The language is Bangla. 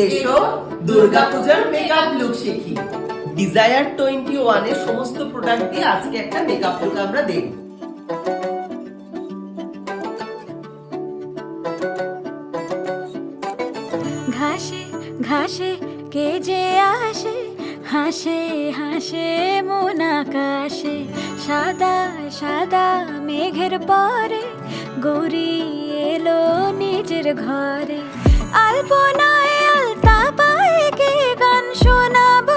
এসো, দুর্গাপূজার মেকআপ লুক শিখি। ডিজায়ার টোয়েন্টি ওয়ানের সমস্ত প্রোডাক্ট দিয়ে আজকে একটা মেকআপ লুক আমরা দেখব। ঘাসে ঘাসে কে যে আসে, হাসে হাসে মন আকাশে। সাদা সাদা মেঘের পরে গৌরী এলো নিজের ঘরে। আলপনায় you're not